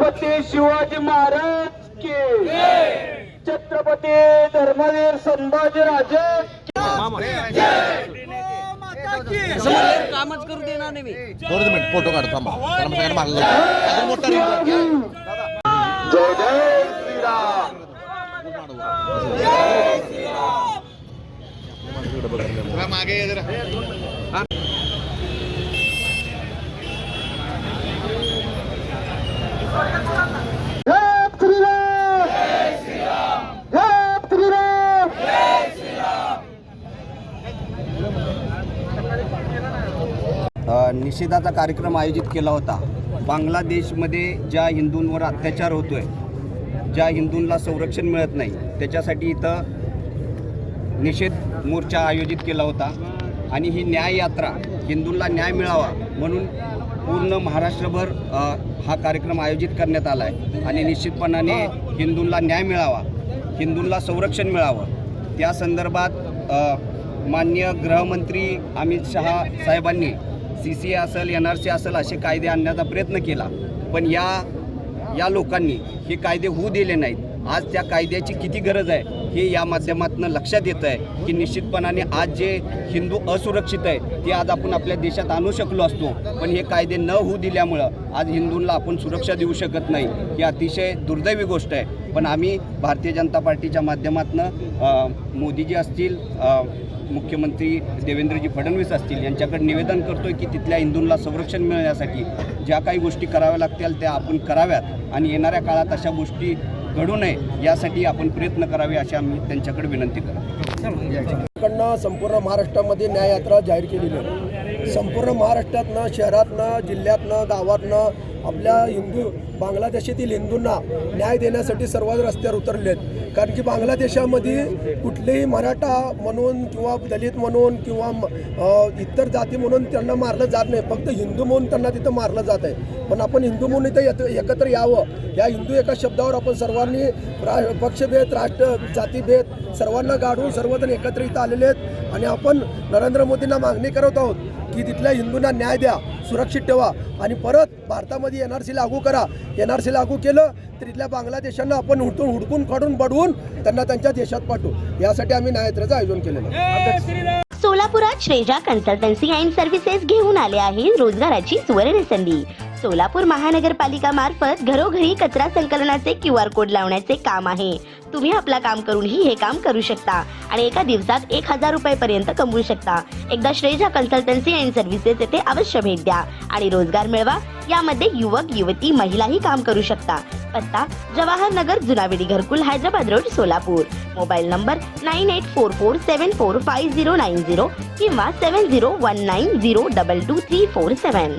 छत्रपती शिवाजी महाराज की. छत्रपती धर्मवीर संभाजी राजे कामच करू देणार नाही मी दोन मिनिट फोटो काढतो. जय जय श्रीराम मागे ये जरा. जय श्रीराम जय श्रीराम अ, निषेधाचा कार्यक्रम आयोजित केला होता. बांगलादेशमध्ये ज्या हिंदूंवर अत्याचार होतो आहे ज्या हिंदूंना संरक्षण मिळत नाही त्याच्यासाठी इथं निषेध मोर्चा आयोजित केला होता. आणि ही न्याय यात्रा हिंदूंना न्याय मिळावा म्हणून पूर्ण महाराष्ट्रभर हा कार्यक्रम आयोजित करण्यात आला आहे आणि निश्चितपणाने हिंदूंना न्याय मिळावा हिंदूंना संरक्षण मिळावं. त्या संदर्भात मान्य माननीय गृहमंत्री अमित शहा साहेबांनी सी सी असेल एन आर सी असेल असे कायदे आणण्याचा प्रयत्न केला. पण या या लोकांनी हे कायदे होऊ दिले नाहीत. आज त्या कायद्याची किती गरज आहे हे या माध्यमातून लक्षात येतं आहे की निश्चितपणाने आज जे हिंदू असुरक्षित आहे ते आज आपण आपल्या देशात आणू शकलो असतो. पण हे कायदे न होऊ दिल्यामुळं आज हिंदूंना आपण सुरक्षा देऊ शकत नाही. ही अतिशय दुर्दैवी गोष्ट आहे. पण आम्ही भारतीय जनता पार्टीच्या माध्यमातून मोदीजी असतील मुख्यमंत्री देवेंद्रजी फडणवीस असतील यांच्याकडे निवेदन करतोय की तिथल्या हिंदूंना संरक्षण मिळण्यासाठी ज्या काही गोष्टी कराव्या लागतील त्या आपण कराव्यात आणि येणाऱ्या काळात अशा गोष्टी घडू नये यासाठी आपण प्रयत्न करावे अशी आम्ही त्यांच्याकडे विनंती करतो. संपूर्ण महाराष्ट्रामध्ये न्याययात्रा जाहीर केलेली आहे. संपूर्ण महाराष्ट्रातनं शहरातनं जिल्ह्यातनं गावातनं आपल्या हिंदू बांगलादेशातील हिंदूंना न्याय देण्यासाठी सर्वच रस्त्यावर उतरले आहेत कारण की बांगलादेशामध्ये कुठलेही मराठा म्हणून किंवा दलित म्हणून किंवा म- इतर जाती म्हणून त्यांना मारलं जात नाही. फक्त हिंदू म्हणून त्यांना तिथं मारलं जात आहे. पण आपण हिंदू म्हणून इथं एकत्र यावं. या हिंदू एका शब्दावर आपण सर्वांनी रा पक्षभेद राष्ट्र जातीभेद सर्वांना गाडून सर्वजण एकत्र इथं आलेले आहेत. आणि आपण नरेंद्र मोदींना मागणी करत आहोत की तिथल्या हिंदूंना न्याय द्या. सुरक्षित ठेवा. आणि परत भारतामध्ये एन आर सी लागू करा. एन आर सी लागू केलं तर इथल्या बांगलादेशांना आपण हुडकून हुडकून काढून बडवून त्यांना त्यांच्या देशात पाठवू. यासाठी आम्ही न्याययात्रेचं आयोजन केलेलं आहे. सोलापुरात श्रेजा कन्सल्टन्सी अँड सर्व्हिसेस घेऊन आले आहे रोजगाराची सुवर्ण संधी. सोलापूर महानगरपालिका मार्फत घरोघरी कचरा संकलनाचे क्यू आर कोड लावण्याचे काम आहे. तुम्ही आपला काम करूनही हे काम करू शकता आणि एका दिवसात एक हजार रुपये पर्यंत कमवू शकता. एकदा श्रेजा कन्सल्टन्सी अँड सर्व्हिसेस येथे अवश्य भेट द्या आणि रोजगार मिळवा. यामध्ये युवक युवती महिलाही काम करू शकता. पत्ता Jawahar Nagar Junavedi Gharkul Hyderabad road Solapur. Mobile number nine eight four four seven four five zero nine zero किंवा seven zero one nine zero double two three four seven.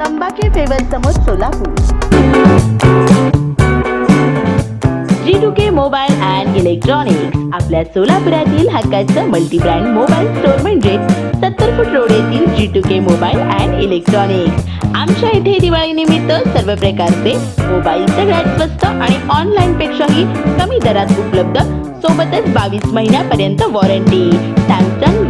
तंबाखे फेवर समोर Solapur. G two K mobile and electronics आपल्या सोलापुरातील हक्काचं multi-brand mobile store म्हणजे सत्तर foot road येथील G two K mobile and electronics आमच्या इथे दिवाळीनिमित्त सर्व प्रकारचे मोबाईल सगळ्यात स्वस्त आणि ऑनलाईन पेक्षाही कमी दरात उपलब्ध सोबतच बावीस महिन्यापर्यंत warranty Samsung